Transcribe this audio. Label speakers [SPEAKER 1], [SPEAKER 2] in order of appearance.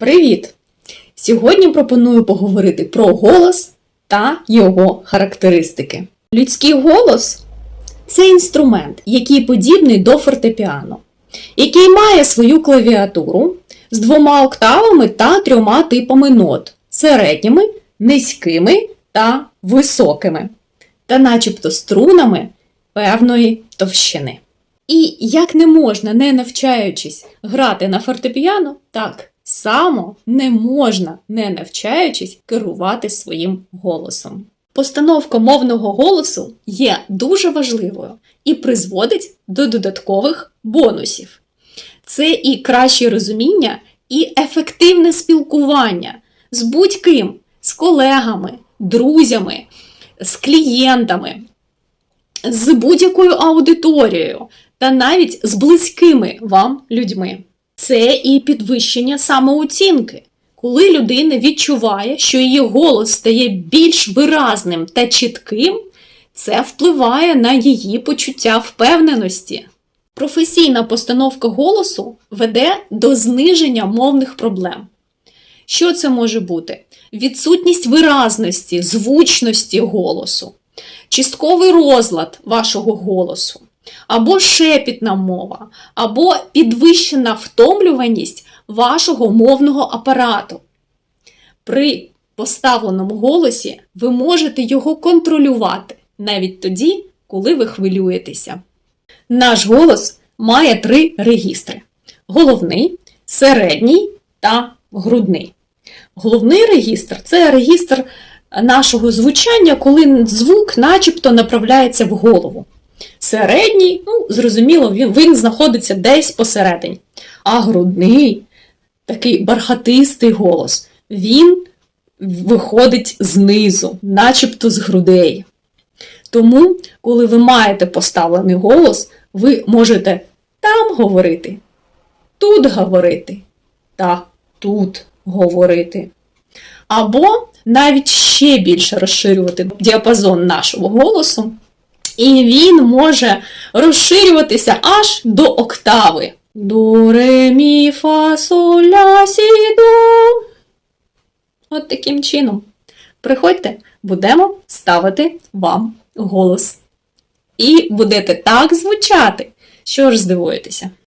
[SPEAKER 1] Привіт! Сьогодні пропоную поговорити про голос та його характеристики. Людський голос це інструмент, який подібний до фортепіано, який має свою клавіатуру з двома октавами та трьома типами нот середніми, низькими та високими, та начебто струнами певної товщини. І як не можна, не навчаючись грати на фортепіано, так само не можна, не навчаючись керувати своїм голосом. Постановка мовного голосу є дуже важливою і призводить до додаткових бонусів. Це і краще розуміння, і ефективне спілкування з будь-ким, з колегами, друзями, з клієнтами, з будь-якою аудиторією та навіть з близькими вам людьми. Це і підвищення самооцінки, коли людина відчуває, що її голос стає більш виразним та чітким, це впливає на її почуття впевненості. Професійна постановка голосу веде до зниження мовних проблем. Що це може бути? Відсутність виразності, звучності голосу, частковий розлад вашого голосу, або шепітна мова, або підвищена втомлюваність вашого мовного апарату. При поставленому голосі ви можете його контролювати навіть тоді, коли ви хвилюєтеся. Наш голос має три регістри: головний, середній та грудний. Головний регістр це регістр нашого звучання, коли звук начебто направляється в голову. Середній, ну, зрозуміло, він, він знаходиться десь посередині. А грудний, такий бархатистий голос, він виходить знизу, начебто з грудей. Тому, коли ви маєте поставлений голос, ви можете там говорити, тут говорити та тут говорити. Або навіть ще більше розширювати діапазон нашого голосу, і він може розширюватися аж до октави. До, ре, мі, фа, соль, ля, сі, до. От таким чином. Приходьте, будемо ставити вам голос. І будете так звучати, що ж здивуєтеся.